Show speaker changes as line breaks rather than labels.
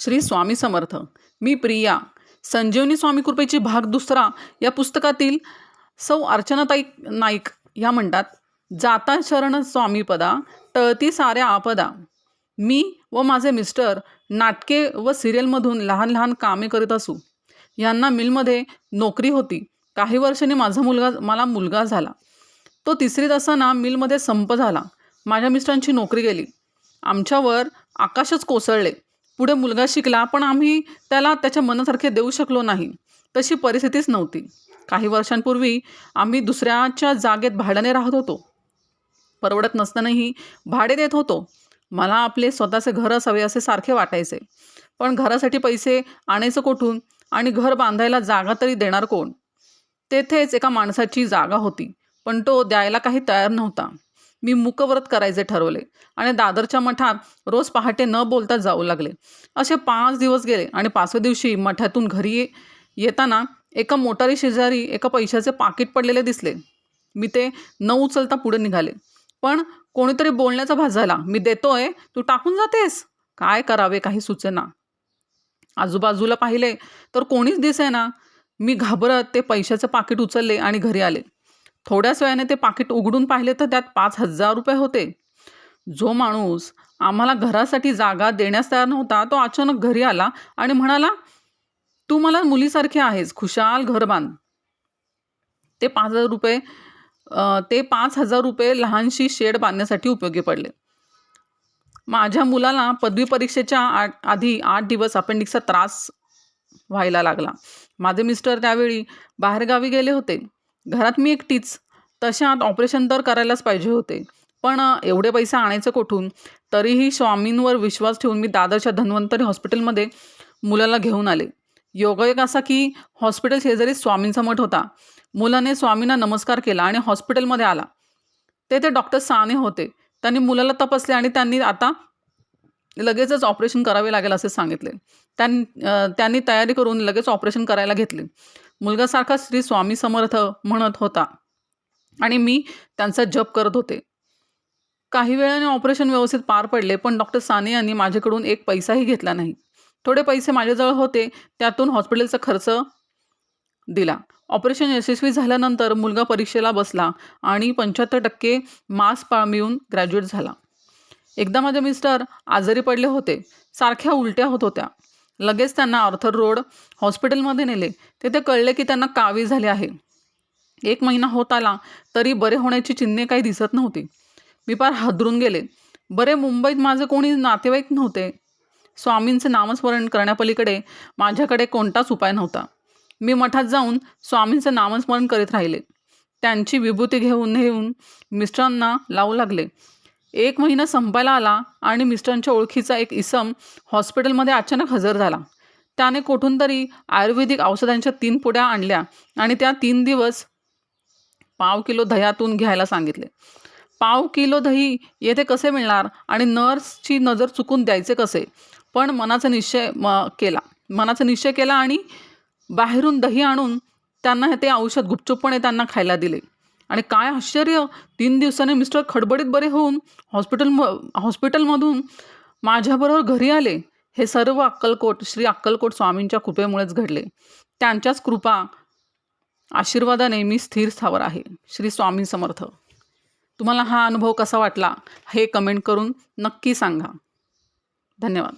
श्री स्वामी समर्थ. मी प्रिया. संजीवनी स्वामी कृपेची भाग दुसरा या पुस्तकातील सौ अर्चनाताई नाईक या म्हणतात जाता शरण स्वामीपदा टळती साऱ्या आपदा. मी व माझे मिस्टर नाटके व सिरियलमधून लहान लहान कामे करीत असू. यांना मिलमध्ये नोकरी होती. काही वर्षांनी माझा मुलगा मला मुलगा झाला. तो तिसरीत असताना मिलमध्ये संप झाला. माझ्या मिस्टरांची नोकरी गेली. आमच्यावर आकाशच कोसळले. पुढे मुलगा शिकला पण आम्ही त्याला त्याच्या मनासारखे देऊ शकलो नाही. तशी परिस्थितीच नव्हती. काही वर्षांपूर्वी आम्ही दुसऱ्याच्या जागेत भाड्याने राहत होतो. परवडत नसतानाही भाडे देत होतो. मला आपले स्वतःचे घर असावे असे सारखे वाटायचे. पण घरासाठी पैसे आणायचं कुठून? आणि घर बांधायला जागा तरी देणार कोण? तेथेच एका माणसाची जागा होती पण तो द्यायला काही तयार नव्हता. मी मुकव्रत करायचे ठरवले. आणि दादरच्या मठात रोज पहाटे न बोलता जाऊ लागले. असे पाच दिवस गेले आणि पाचव्या दिवशी मठातून घरी ये- येताना एका मोटारी शेजारी एका पैशाचे पाकिट पडलेले दिसले. मी ते न उचलता पुढे निघाले. पण कोणीतरी बोलण्याचा भास झाला. मी देतोय. तू टाकून जातेस? काय करावे काही सूचना? आजूबाजूला पाहिले तर कोणीच दिसेना. मी घाबरत ते पैशाचं पाकिट उचलले आणि घरी आले. थोड्याच वेळाने ते पाकिट उघडून पाहिले तर त्यात पाच हजार रुपये होते. जो माणूस आम्हाला घरासाठी जागा देण्यास तयार नव्हता तो अचानक घरी आला आणि म्हणाला तू मला मुलीसारखी आहेस खुशाल घर बांध. ते पाच हजार रुपये ते पाच हजार रुपये लहानशी शेड बांधण्यासाठी उपयोगी पडले. माझ्या मुलाला पदवी परीक्षेच्या आठ आधी आठ दिवस अपेंडिक्सचा त्रास व्हायला लागला. माझे मिस्टर त्यावेळी बाहेरगावी गेले होते. घरात मी एकटीच. तशात ऑपरेशन तर करायलाच पाहिजे होते. पण एवढे पैसे आणायचं कुठून? तरीही स्वामींवर विश्वास ठेवून मी दादरच्या धन्वंतरी हॉस्पिटलमध्ये मुलाला घेऊन आले. योगायोग असा की हॉस्पिटल शेजारी स्वामींचा मठ होता. मुलाने स्वामींना नमस्कार केला आणि हॉस्पिटलमध्ये आला. तेथे डॉक्टर साने होते. त्यांनी मुलाला तपासले आणि त्यांनी आता लगेचच ऑपरेशन करावे लागेल असे सांगितले. त्यां त्यांनी तयारी करून लगेच ऑपरेशन करायला घेतले. मुलगासारखा श्री स्वामी समर्थ म्हणत होता. आणि मी त्यांचा जप करत होते. काही वेळाने ऑपरेशन व्यवस्थित पार पडले पण डॉक्टर साने यांनी माझ्याकडून एक पैसाही घेतला नाही. थोडे पैसे माझ्याजवळ होते त्यातून हॉस्पिटलचा खर्च दिला. ऑपरेशन यशस्वी झाल्यानंतर मुलगा परीक्षेला बसला आणि पंच्याहत्तर टक्के मास पा मिळून ग्रॅज्युएट झाला. एकदा माझे मिस्टर आजारी पडले होते. सारख्या उलट्या होत होत्या. लगेच त्यांना आर्थर रोड हॉस्पिटलमध्ये नेले. तेथे कळले की त्यांना कावी झाले आहे. एक महिना होत आला तरी बरे होण्याची चिन्हे काही दिसत नव्हती. मी फार हादरून गेले. बरे मुंबईत माझे कोणी नातेवाईक नव्हते. स्वामींचे नामस्मरण करण्यापलीकडे माझ्याकडे कोणताच उपाय नव्हता. मी मठात जाऊन स्वामींचे नामस्मरण करीत राहिले. त्यांची विभूती घेऊन घेऊन मिस्टरांना लावू लागले. एक महिना संपायला आला आणि मिस्टरांच्या ओळखीचा एक इसम हॉस्पिटलमध्ये अचानक हजर झाला. त्याने कुठून तरी आयुर्वेदिक औषधांच्या तीन पुड्या आणल्या आणि त्या तीन दिवस पाव किलो दह्यातून घ्यायला सांगितले. पाव किलो दही येथे कसे मिळणार आणि नर्सची नजर चुकून द्यायचे कसे? पण मनाचा निश्चय म केला. मनाचा निश्चय केला आणि बाहेरून दही आणून त्यांना ते औषध गुपचूपपणे त्यांना खायला दिले. आणि काय आश्चर्य तीन दिवसांनी मिस्टर खडबडीत बरे होऊन हॉस्पिटल म हॉस्पिटलमधून माझ्याबरोबर घरी आले. हे सर्व अक्कलकोट श्री अक्कलकोट स्वामींच्या कृपेमुळेच घडले. त्यांच्याच कृपा आशीर्वादाने मी स्थिर स्थावर आहे. श्री स्वामी समर्थ. तुम्हाला हा अनुभव कसा वाटला हे कमेंट करून नक्की सांगा. धन्यवाद.